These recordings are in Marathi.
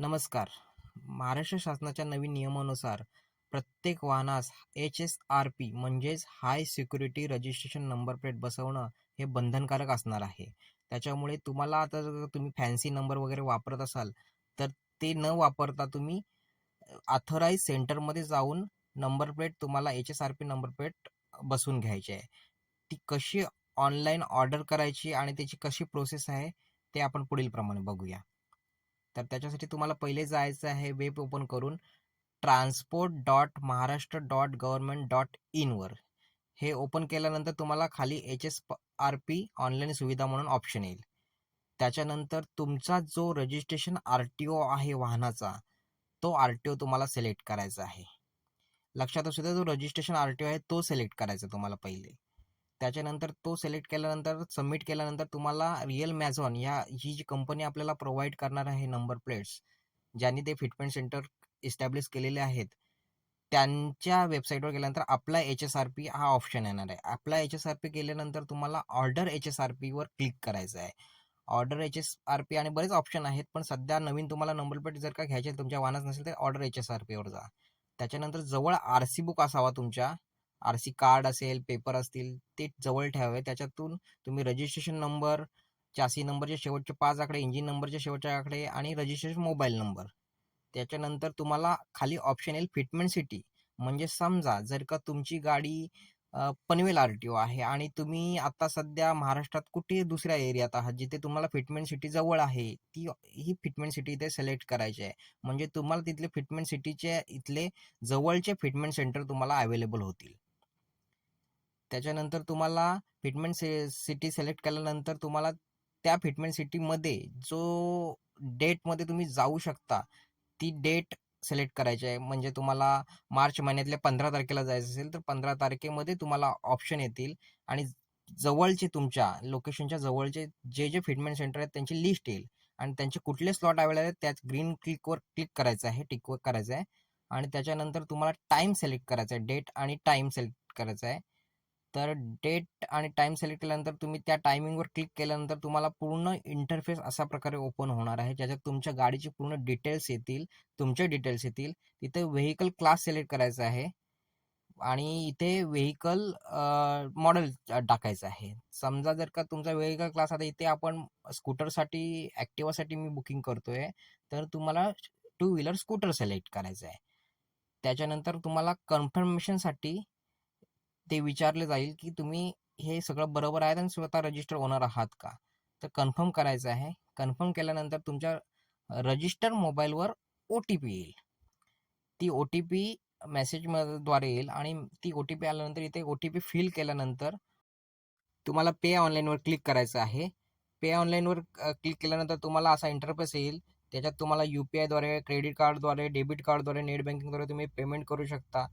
नमस्कार. महाराष्ट्र शासनाच्या नवीन नियमानुसार प्रत्येक वाहनास एच एस आर पी म्हणजेच high security registration number plate बसवणं हे बंधनकारक असणार आहे. त्याच्यामुळे तुम्हाला आता जर तुम्ही फॅन्सी नंबर वगैरे वापरत असाल तर ते न वापरता तुम्ही ऑथराईज सेंटरमध्ये जाऊन नंबर प्लेट तुम्हाला H S R P number plate बसवून घ्यायची आहे. ती कशी ऑनलाईन ऑर्डर करायची आणि त्याची कशी प्रोसेस आहे ते आपण पुढील प्रमाणे बघूया. तर त्याच्यासाठी तुम्हाला पहिले जायचं आहे वेब ओपन करून transport dot Maharashtra dot government dot इनवर हे ओपन केल्यानंतर तुम्हाला खाली H S R P online सुविधा म्हणून ऑप्शन येईल. त्याच्यानंतर तुमचा जो रजिस्ट्रेशन आर टी ओ आहे वाहनाचा तो आर टी ओ तुम्हाला सिलेक्ट करायचा आहे. लक्षात असू द्या जो रजिस्ट्रेशन आर टी ओ आहे तो सिलेक्ट करायचा तुम्हाला पहिले. त्याच्यानंतर तो सिलेक्ट केल्यानंतर सबमिट केल्यानंतर तुम्हाला रिअल मॅझॉन या ही जी कंपनी आपल्याला प्रोव्हाइड करणार आहे नंबर प्लेट्स ज्यांनी ते फिटमेंट सेंटर इस्टॅब्लिश केलेले आहेत त्यांच्या वेबसाईटवर गेल्यानंतर आपला एच एस आर पी हा ऑप्शन येणार आहे. आपला एच एस आर पी केल्यानंतर तुम्हाला ऑर्डर एच एस आर पीवर क्लिक करायचं आहे. Order H S R P आणि बरेच ऑप्शन आहेत पण सध्या नवीन तुम्हाला नंबर प्लेट जर का घ्यायचे तुमच्या वाहनच नसेल तर ऑर्डर एच एस आर पीवर जा. त्याच्यानंतर जवळ आर सी बुक असावा तुमच्या आर सी कार्ड असेल पेपर असतील ते जवळ ठेवावे. त्याच्यातून तुम्ही रजिस्ट्रेशन नंबर चासी नंबरचे शेवटचे पाच आकडे इंजिन नंबरचे शेवटचे आकडे आणि रजिस्ट्रेशन मोबाईल नंबर. त्याच्यानंतर तुम्हाला खाली ऑप्शन येईल फिटमेंट सिटी. म्हणजे समजा जर का तुमची गाडी पनवेल आर टी ओ आहे आणि तुम्ही आता सध्या महाराष्ट्रात कुठे दुसऱ्या एरियात आहात जिथे तुम्हाला फिटमेंट सिटी जवळ आहे ती ही फिटमेंट सिटी इथे सिलेक्ट करायची आहे. म्हणजे तुम्हाला तिथले फिटमेंट सिटीचे इथले जवळचे फिटमेंट सेंटर तुम्हाला अवेलेबल होतील. त्याच्यानंतर तुम्हाला फिटमेंट से सिटी सिलेक्ट केल्यानंतर तुम्हाला त्या फिटमेंट सिटीमध्ये जो डेटमध्ये तुम्ही जाऊ शकता ती डेट सिलेक्ट करायची आहे. म्हणजे तुम्हाला मार्च महिन्यातल्या पंधरा तारखेला जायचं असेल तर पंधरा तारखेमध्ये तुम्हाला ऑप्शन येतील आणि जवळचे तुमच्या लोकेशनच्या जवळचे जे जे फिटमेंट सेंटर आहेत त्यांची लिस्ट येईल. आणि त्यांचे कुठले स्लॉट अवेलेबल आहेत त्यात ग्रीन क्लिकवर क्लिक करायचं आहे टिकवर करायचं आहे. आणि त्याच्यानंतर तुम्हाला टाईम सिलेक्ट करायचा आहे डेट आणि टाईम सिलेक्ट करायचा आहे. तर डेट आणि टाईम सिलेक्ट केल्यानंतर तुम्ही त्या टायमिंगवर क्लिक केल्यानंतर तुम्हाला पूर्ण इंटरफेस अशा प्रकारे ओपन होणार आहे ज्याच्यात तुमच्या गाडीची पूर्ण डिटेल्स येतील तुमचे डिटेल्स येतील. तिथे व्हेकल क्लास सिलेक्ट करायचा आहे आणि इथे व्हेकल मॉडेल टाकायचं आहे. समजा जर का तुमचा व्हेकल क्लास आता इथे आपण स्कूटरसाठी ॲक्टिवासाठी मी बुकिंग करतोय तर तुम्हाला टू व्हीलर स्कूटर सिलेक्ट करायचं आहे. त्याच्यानंतर तुम्हाला कन्फर्मेशनसाठी ते विचारले जाईल की तुम्ही हे सगळं बरोबर आहे आणि स्वतः रजिस्टर ओनर आहात का? तर कन्फर्म करायचं आहे. कन्फर्म केल्यानंतर तुमच्या रजिस्टर मोबाईलवर ओ टी पी येईल. ती ओ टी पी मेसेजद्वारे येईल आणि ती ओ टी पी आल्यानंतर इथे ओ टी पी फिल केल्यानंतर तुम्हाला पे ऑनलाईनवर क्लिक करायचं आहे. पे ऑनलाईनवर क्लिक केल्यानंतर तुम्हाला असा इंटरफेस येईल. त्याच्यात तुम्हाला यू पी आयद्वारे क्रेडिट कार्डद्वारे डेबिट कार्डद्वारे नेट बँकिंगद्वारे तुम्ही पेमेंट करू शकता.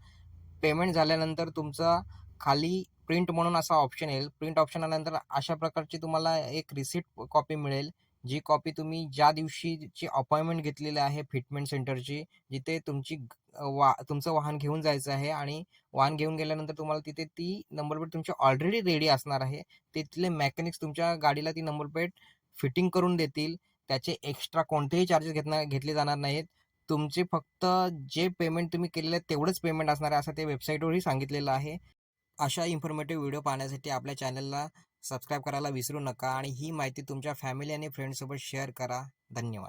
पेमेंट झाल्यानंतर तुमचा खाली प्रिंट म्हणून असा ऑप्शन येईल. प्रिंट ऑप्शन आल्यानंतर अशा प्रकारची तुम्हाला एक रिसिप्ट कॉपी मिळेल. जी कॉपी तुम्ही ज्या दिवशीची अपॉइंटमेंट घेतलेली आहे फिटमेंट सेंटरची जिथे तुमची वा तुमचं वाहन घेऊन जायचं आहे आणि वाहन घेऊन गेल्यानंतर तुम्हाला तिथे ती नंबर प्लेट तुमची ऑलरेडी रेडी असणार आहे. तिथले मेकॅनिक्स तुमच्या गाडीला ती नंबर प्लेट फिटिंग करून देतील. त्याचे एक्स्ट्रा कोणतेही चार्जेस घेतणार घेतले जाणार नाहीत. तुमचे फक्त जे पेमेंट तुम्ही केलेलं आहे तेवढंच पेमेंट असणार आहे असं ते वेबसाईटवरही सांगितलेलं आहे. अशा इन्फॉर्मेटिव्ह व्हिडिओ पाहण्यासाठी आपल्या चॅनलला सबस्क्राईब करायला विसरू नका आणि ही माहिती तुमच्या फॅमिली आणि फ्रेंड्ससोबत शेअर करा. धन्यवाद.